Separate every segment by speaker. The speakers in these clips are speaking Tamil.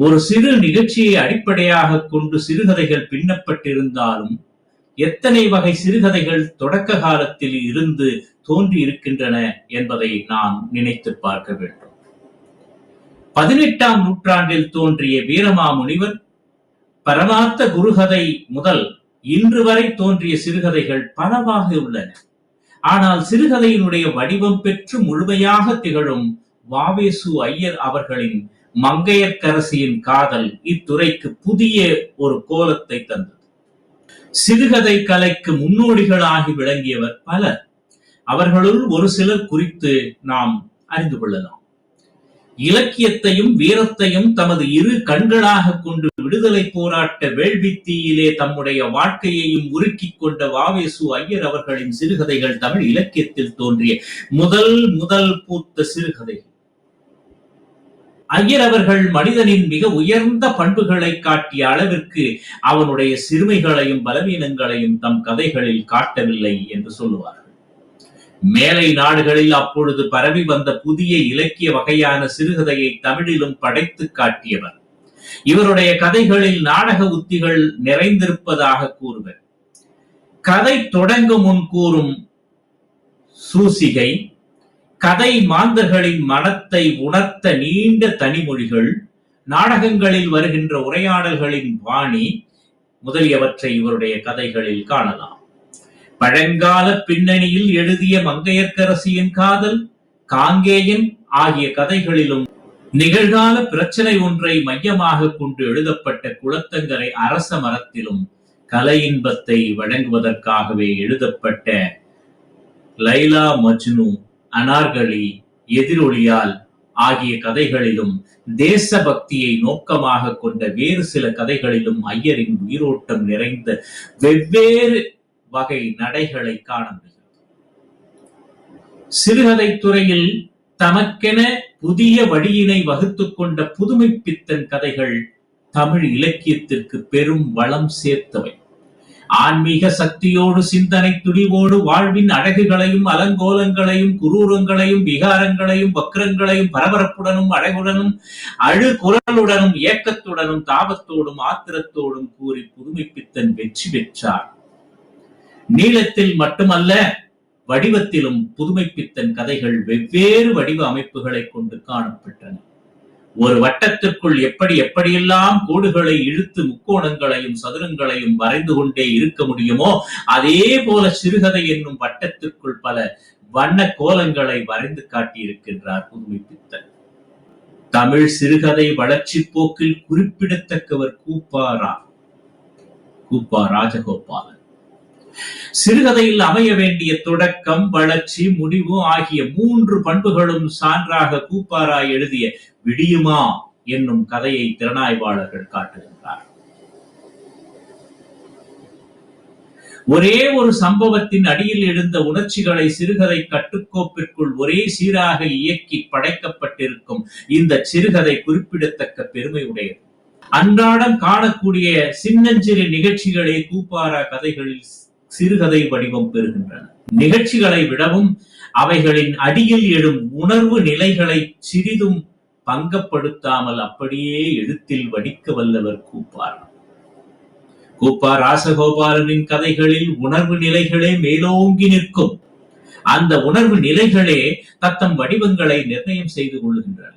Speaker 1: ஒரு சிறு நிகழ்ச்சியை அடிப்படையாக கொண்டு சிறுகதைகள் பின்னப்பட்டிருந்தாலும் எத்தனை வகை சிறுகதைகள் தொடக்க காலத்தில் இருந்து தோன்றி இருக்கின்றன என்பதை நாம் நினைத்து பார்க்க வேண்டும். பதினெட்டாம் நூற்றாண்டில் தோன்றிய வீரமாமுனிவர் பரமார்த்த குருகதை முதல் இன்று வரை தோன்றிய சிறுகதைகள் பலவாக உள்ளன. ஆனால் சிறுகதையினுடைய வடிவம் பெற்று முழுமையாக திகழும் வாவேசு ஐயர் அவர்களின் மங்கையர்க்கரசியின் காதல் இத்துறைக்கு புதிய ஒரு கோலத்தை தந்தது. சிறுகதை கலைக்கு முன்னோடிகளாகி விளங்கியவர் பலர். அவர்களுள் ஒரு சிலர் குறித்து நாம் அறிந்து கொள்ளலாம். இலக்கியத்தையும் வீரத்தையும் தமது இரு கண்களாக கொண்டு விடுதலை போராட்ட வேள்வித்தீயிலே தம்முடைய வாழ்க்கையையும் உருக்கிக் கொண்ட வாவேசு ஐயர் அவர்களின் சிறுகதைகள் தமிழ் இலக்கியத்தில் தோன்றிய முதல் முதல் பூத்த சிறுகதைகள். ஐயர் அவர்கள் மனிதனின் மிக உயர்ந்த பண்புகளை காட்டிய அளவிற்கு அவனுடைய சிறுமைகளையும் பலவீனங்களையும் தம் கதைகளில் காட்டவில்லை என்று சொல்லுவார்கள். மேலை நாடுகளில் அப்பொழுது பரவி வந்த புதிய இலக்கிய வகையான சிறுகதையை தமிழிலும் படைத்து காட்டியவர். இவருடைய கதைகளில் நாடக உத்திகள் நிறைந்திருப்பதாக கூறுவர். கதை தொடங்கும் முன் கூறும் சூசிகை கதை மாந்தர்களின் மனத்தை உணர்த்த நீண்ட தனிமொழிகள் நாடகங்களில் வருகின்ற உரையாடல்களின் பாணி முதலியவற்றை இவருடைய கதைகளில் காணலாம். பழங்கால பின்னணியில் எழுதிய மங்கையர்க்கரசியின் காதல் காங்கேயன் ஆகிய கதைகளிலும் நிகழ்கால பிரச்சனை ஒன்றை மையமாக கொண்டு எழுதப்பட்ட குளத்தங்கரை அரச மரத்திலும் கலை இன்பத்தை வழங்குவதற்காகவே எழுதப்பட்ட லைலா மஜ்னு அனார்கலி எதிரொலியால் ஆகிய கதைகளிலும் தேசபக்தியை நோக்கமாக கொண்ட வேறு சில கதைகளிலும் ஐயரின் உயிரோட்டம் நிறைந்த வெவ்வேறு வகை நடைகளை காண முடிகிறது. சிறுகதை துறையில் தமக்கென புதிய வழியினை வகுத்துக் கொண்ட புதுமை பித்தன் கதைகள் தமிழ் இலக்கியத்திற்கு பெரும் வளம் சேர்த்தவை. ஆன்மீக சக்தியோடு சிந்தனை துடிவோடு வாழ்வின் அழகுகளையும் அலங்கோலங்களையும் குரூரங்களையும் விகாரங்களையும் வக்ரங்களையும் பரபரப்புடனும் அழகுடனும் அழு குரலுடனும் ஏக்கத்துடனும் தாபத்தோடும் ஆத்திரத்தோடும் கூறி புதுமைப்பித்தன் வெற்றி பெற்றார். நீளத்தில் மட்டுமல்ல வடிவத்திலும் புதுமைப்பித்தன் கதைகள் வெவ்வேறு வடிவ அமைப்புகளை கொண்டு காணப்பட்டன. ஒரு வட்டத்திற்குள் எப்படி எப்படியெல்லாம் கோடுகளை இழுத்து முக்கோணங்களையும் சதுரங்களையும் வரைந்து கொண்டே இருக்க முடியுமோ அதே போல சிறுகதை என்னும் வட்டத்திற்குள் பல வண்ண கோலங்களை வரைந்து காட்டியிருக்கின்றார் புதுமைப்பித்தன் தமிழ் சிறுகதை வளர்ச்சி போக்கில் குறிப்பிடத்தக்கவர் கூப்பாரா கூப்பா ராஜகோபாலன். சிறுகதையில் அமைய வேண்டிய தொடக்கம் வளர்ச்சி முடிவு ஆகிய மூன்று பண்புகளும் சான்றாக கூப்பாரா எழுதிய விடியுமா என்னும் கதையை திறனாய்வாளர்கள் காட்டுகின்றார் ஒரே ஒரு சம்பவத்தின் அடியில் எழுந்த உணர்ச்சிகளை சிறுகதை கட்டுக்கோப்பிற்குள் ஒரே சீராக இயக்கி படைக்கப்பட்டிருக்கும் இந்த சிறுகதை குறிப்பிடத்தக்க பெருமை உடையது அன்றாடம் காணக்கூடிய சின்னஞ்சிறு நிகழ்ச்சிகளே கூப்பாரா கதைகளில் சிறுகதை வடிவம் பெறுகின்றன. நிகழ்ச்சிகளை விடவும் அவைகளின் அடியில் எழும் உணர்வு நிலைகளை சிறிதும் பங்கப்படுத்தாமல் அப்படியே எழுத்தில் வடிக்க வல்லவர் கூப்பார். கூப்பா ராசகோபாலனின் கதைகளில் உணர்வு நிலைகளே மேலோங்கி நிற்கும். அந்த உணர்வு நிலைகளே தத்தம் வடிவங்களை நிர்ணயம் செய்து கொள்கின்றன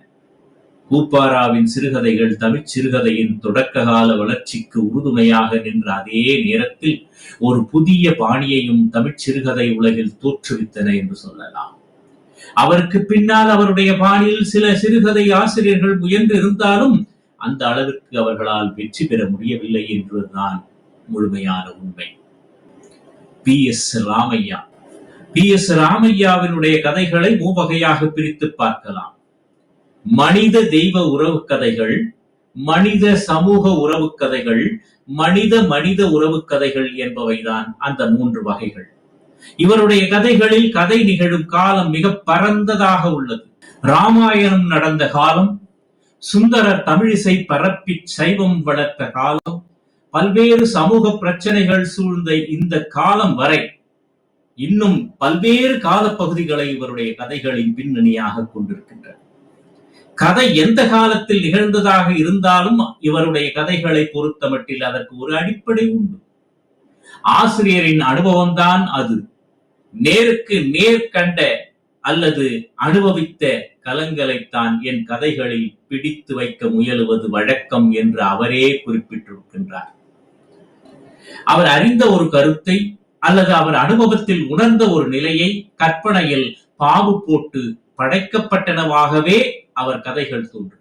Speaker 1: கூப்பாராவின் சிறுகதைகள் தமிழ் சிறுகதையின் தொடக்க கால வளர்ச்சிக்கு உறுதுணையாக நின்ற அதே நேரத்தில் ஒரு புதிய பாணியையும் தமிழ் சிறுகதை உலகில் தோற்றுவித்தன என்று சொல்லலாம். அவருக்கு பின்னால் அவருடைய பாணியில் சில சிறுகதை ஆசிரியர்கள் முயன்று இருந்தாலும் அந்த அளவிற்கு அவர்களால் வெற்றி பெற முடியவில்லை என்றுதான் முழுமையான உண்மை. P. S. Ramaiah. P. S. ராமையாவினுடைய கதைகளை மூவகையாக பிரித்து பார்க்கலாம். மனித தெய்வ உறவு கதைகள் மனித சமூக உறவு கதைகள் மனித மனித உறவு கதைகள் என்பவைதான் அந்த மூன்று வகைகள். இவருடைய கதைகளில் கதை நிகழும் காலம் மிக பரந்ததாக உள்ளது. ராமாயணம் நடந்த காலம் சுந்தர தமிழிசை பரப்பி சைவம் வளர்த்த காலம் பல்வேறு சமூக பிரச்சனைகள் சூழ்ந்த இந்த காலம் வரை இன்னும் பல்வேறு காலப்பகுதிகளை இவருடைய கதைகளின் பின்னணியாக கொண்டிருக்கின்றன. கதை எந்த காலத்தில் நிகழ்ந்ததாக இருந்தாலும் இவருடைய கதைகளை பொறுத்தமட்டில் அதற்கு ஒரு அடிப்படை உண்டு. ஆசிரியரின் அனுபவம்தான் அது. நேருக்கு நேர் கண்ட அல்லது அனுபவித்த கலங்களைத்தான் என் கதைகளில் பிடித்து வைக்க முயலுவது வழக்கம் என்று அவரே குறிப்பிட்டிருக்கின்றார். அவர் அறிந்த ஒரு கருத்தை அல்லது அவர் அனுபவத்தில் உணர்ந்த ஒரு நிலையை கற்பனையில் பாவு போட்டு படைக்கப்பட்டனவாகவே அவர் கதைகள் தோன்றுகின்றன.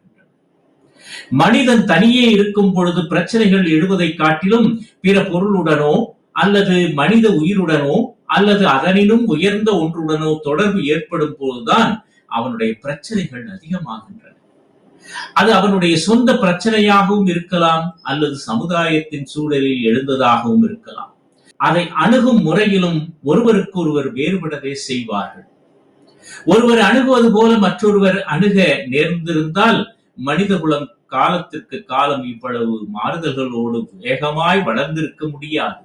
Speaker 1: மனிதன் தனியே இருக்கும் பொழுது பிரச்சனைகள் எழுவதை காட்டிலும் பிற பொருளுடனோ அல்லது மனித உயிருடனோ அல்லது அதனிலும் உயர்ந்த ஒன்றுடனோ தொடர்பு ஏற்படும் போதுதான் அவனுடைய பிரச்சனைகள் அதிகமாகின்றன. அது அவனுடைய சொந்த பிரச்சனையாகவும் இருக்கலாம் அல்லது சமுதாயத்தின் சூழலில் எழுந்ததாகவும் இருக்கலாம். அதை அணுகும் முறையிலும் ஒருவருக்கொருவர் வேறுபடவே செய்வார்கள். ஒருவர் அணுகுவது போல மற்றொருவர் அணுக நேர்ந்திருந்தால் மனிதகுலம் காலத்திற்கு காலம் இவ்வளவு மாறுதல்களோடு வேகமாய் வளர்ந்திருக்க முடியாது.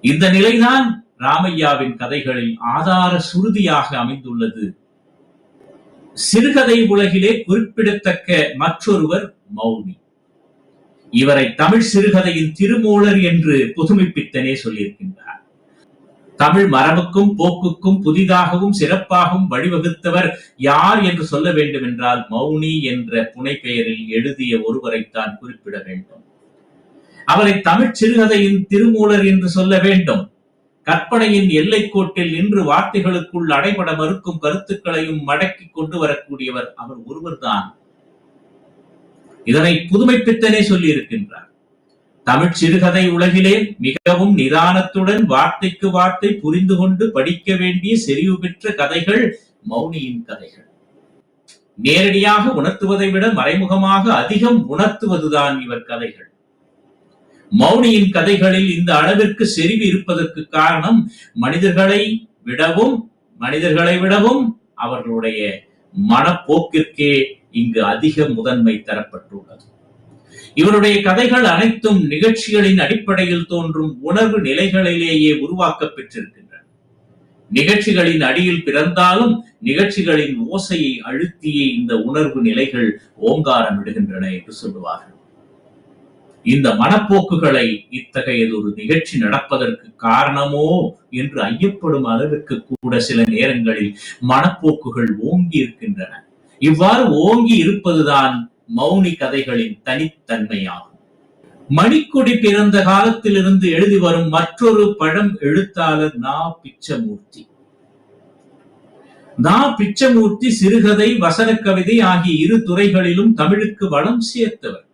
Speaker 1: இந்த நிலைதான் ராமையாவின் கதைகளில் ஆதார சுருதியாக அமைந்துள்ளது. சிறுகதை உலகிலே குறிப்பிடத்தக்க மற்றொருவர் மௌனி. இவரை தமிழ் சிறுகதையின் திருமூலர் என்று புதுமைப்பித்தனே சொல்லியிருக்கின்றார். தமிழ் மரபுக்கும் போக்குக்கும் புதிதாகவும் சிறப்பாகவும் வழிவகுத்தவர் யார் என்று சொல்ல வேண்டும் என்றால் மௌனி என்ற புனை பெயரில் எழுதிய ஒருவரைத்தான் குறிப்பிட வேண்டும். அவரை தமிழ் சிறுகதையின் திருமூலர் என்று சொல்ல வேண்டும். கற்பனையின் எல்லைக்கோட்டில் நின்று வார்த்தைகளுக்குள் அடைபட மறுக்கும் கருத்துக்களையும் மடக்கி கொண்டு வரக்கூடியவர் அவர் ஒருவர்தான். இதனை புதுமைப்பித்தனே சொல்லி இருக்கின்றார் தமிழ் சிறுகதை உலகிலே மிகவும் நிதானத்துடன் வார்த்தைக்கு வார்த்தை புரிந்து கொண்டு படிக்க வேண்டிய செறிவு பெற்ற கதைகள் மௌனியின் கதைகள். நேரடியாக உணர்த்துவதை விட மறைமுகமாக அதிகம் உணர்த்துவதுதான் இவர் கதைகள். மௌனியின் கதைகளில் இந்த அளவிற்கு செறிவு இருப்பதற்கு காரணம் மனிதர்களை விடவும் மனிதர்களை விடவும் அவர்களுடைய மனப்போக்கிற்கே இங்கு அதிக முதன்மை தரப்பட்டுள்ளது. இவருடைய கதைகள் அனைத்தும் நிகழ்ச்சிகளின் அடிப்படையில் தோன்றும் உணர்வு நிலைகளிலேயே உருவாக்கப் பெற்றிருக்கின்றன. நிகழ்ச்சிகளின் அடியில் பிறந்தாலும் நிகழ்ச்சிகளின் ஓசையை அழுத்தியே இந்த உணர்வு நிலைகள் ஓங்காரம் விடுகின்றன என்று சொல்லுவார்கள். இந்த மனப்போக்குகளை இத்தகையதொரு நிகழ்ச்சி நடப்பதற்கு காரணமோ என்று ஐயப்படும் அளவிற்கு கூட சில நேரங்களில் மனப்போக்குகள் ஓங்கி இருக்கின்றன. இவ்வாறு ஓங்கி இருப்பதுதான் மௌனி கதைகளின் தனித்தன்மையாகும். மணிக்கொடி பிறந்த காலத்திலிருந்து எழுதி வரும் மற்றொரு பழம் எழுத்தாளர் நா. பிச்சமூர்த்தி. நா. பிச்சமூர்த்தி சிறுகதை வசனக்கவிதை ஆகிய இரு துறைகளிலும் தமிழுக்கு வளம் சேர்த்தவர்.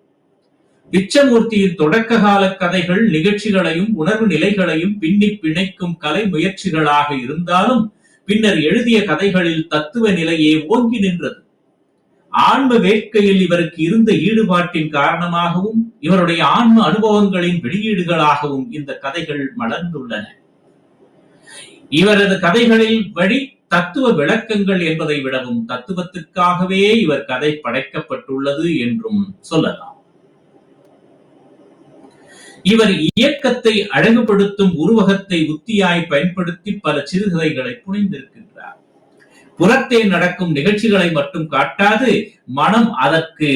Speaker 1: பிச்சமூர்த்தியின் தொடக்க கால கதைகள் நிகழ்ச்சிகளையும் உணர்வு நிலைகளையும் பின்னி பிணைக்கும் கலை முயற்சிகளாக இருந்தாலும் பின்னர் எழுதிய கதைகளில் தத்துவ நிலையே ஓங்கி நின்றது. ஆன்ம வேட்கையில் இவருக்கு இருந்த ஈடுபாட்டின் காரணமாகவும் இவருடைய ஆன்ம அனுபவங்களின் வெளியீடுகளாகவும் இந்த கதைகள் மலர்ந்துள்ளன. இவரது கதைகளில் வழி தத்துவ விளக்கங்கள் என்பதை விடவும் தத்துவத்திற்காகவே இவர் கதை படைக்கப்பட்டுள்ளது என்றும் சொல்லலாம். இவர் இயக்கத்தை அழகுபடுத்தும் உருவகத்தை உத்தியாய் பயன்படுத்தி பல சிறுகதைகளை புனைந்திருக்கின்றார். புறத்தே நடக்கும் நிகழ்ச்சிகளை மட்டும் காட்டாது மனம் அதற்கு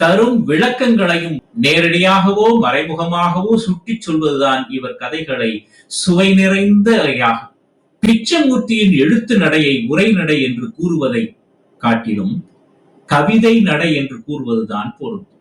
Speaker 1: தரும் விளக்கங்களையும் நேரடியாகவோ மறைமுகமாகவோ சுட்டி சொல்வதுதான் இவர் கதைகளை சுவை நிறைந்தவையாகும் பிச்சமூர்த்தியின் எழுத்து நடையை உரை நடை என்று கூறுவதை காட்டிலும் கவிதை நடை என்று கூறுவதுதான் பொருந்தும்